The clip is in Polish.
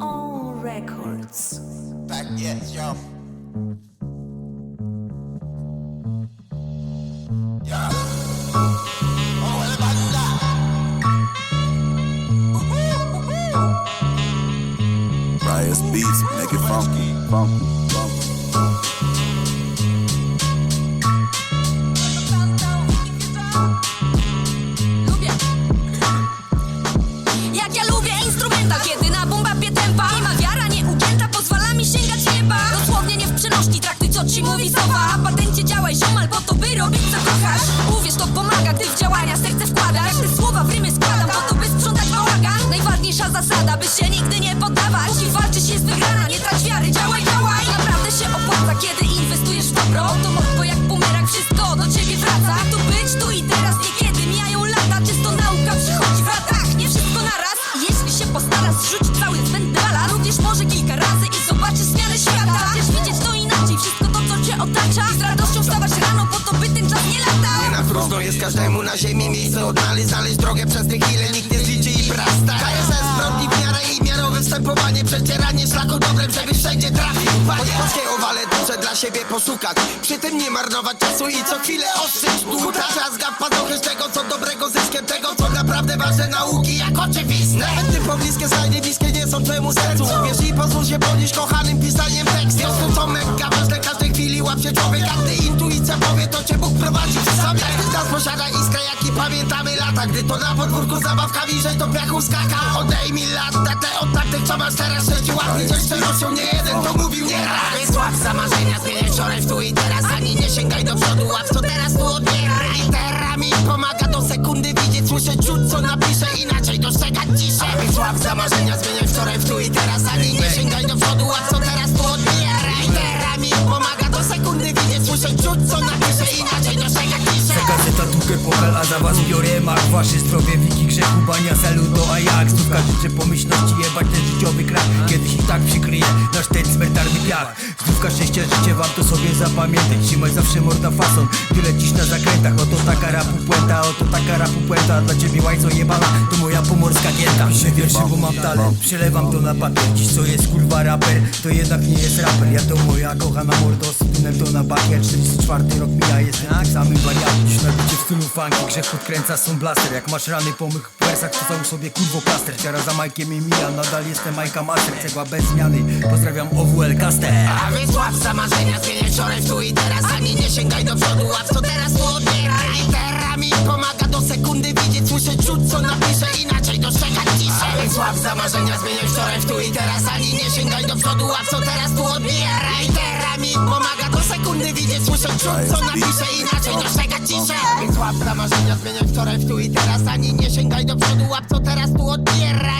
On Records. Back yes, yo. Yeah. Oh, what about that? Riot's beats, make it funky, funky, funky. Mówi sowa A patencie działaj ziomal Po to by robić co kochasz. Uwierz to pomaga Gdy w działania serce wkładasz te słowa w rymy składam Po to by sprzątać bałagan. Najważniejsza zasada By się nigdy nie poddawać. Póki walczysz jest wygrana Nie trać wiary. Działaj, działaj. Naprawdę się opłaca Kiedy inwestujesz w dobro. To motto jak bumerang Wszystko do ciebie wraca. Tu być, tu i teraz Niekiedy każdemu na ziemi miejsce odnaleźć Znaleźć drogę przez te chwile, nikt nie zliczy i prasta. KSS, zbrodni w miarę i miarowe wstępowanie Przecieranie szlaku dobrem, żeby wszędzie trafił. Panie polskie owale duże dla siebie poszukać. Przy tym nie marnować czasu i co chwilę ostrzyć dłuta. Trzazga w pazuchy z tego co dobrego zyskiem Tego co naprawdę ważne nauki jak oczywiste. Nawet ty pobliskie slajdy bliskie nie są twemu sercu. Wiesz i pozwól się ponieść kochanym pisaniem tekstu. To co mega ważne każdej chwili łap człowiek A gdy intuicja powie to cię Bóg prowadzi. Każdy z nas posiada iskrę jak i pamiętamy lata. Gdy to na podwórku zabawkami żeś do piachu skaka. Odejmij lata te od tamtych co masz teraz. Życiu łatwiej dziś przenoszą nie jeden to mówił nie raz. Więc łap zamarzenia zmieniaj wczoraj w tu i teraz. Ani nie sięgaj do przodu łap co teraz tu odbieraj. Literami pomaga do sekundy widzieć Słyszeć czuć Tukę pokal, a za was biorę mak Wasze zdrowie, wiki grzechu, bania, saluto, a jak? Zdrówka życzę pomyślności, jebać ten życiowy krach Kiedyś i tak przykryje nasz ten cmentarny piach Zdrówka, szczęścia, życie wam to sobie zapamiętać. Trzymaj zawsze morda fason, ty lecisz na zakrętach. Oto taka rapu puenta, oto taka rapu puenta. Dla ciebie łajco jebana, to moja pomorska gięta Piszę wierszy, bo mam talent, przelewam to na papier. Dziś co jest kurwa raper, to jednak nie jest raper. Ja to moja kochana mordo, spinę to na bakier. 44 rok mija, jestem tak samym wariatem. Dziś w stylu funky, grzech podkręca są blaster. Jak masz rany po wersach, to załóż sobie kurwo plaster. Ciara za Majkiem i mija, nadal jestem Majka Master. Cegła bez zmiany, pozdrawiam OWL Caster. A więc łap zamarzenia, zmieniaj wczoraj w tu i teraz. Ani nie sięgaj do przodu, łap co teraz. Tu odbieraj Literami pomaga do sekundy widzieć, słyszeć, czuć co napiszę. Inaczej dostrzegać ciszę. A więc łap zamarzenia, zmieniaj wczoraj w tu i teraz. Ani nie sięgaj do przodu, łap co teraz. Tu odbieraj Literami pomaga co napiszę Inaczej dostrzegać ciszę więc łap zamarzenia, zmieniaj wczoraj w tu i teraz Ani nie sięgaj do przodu, łap co teraz tu odbieraj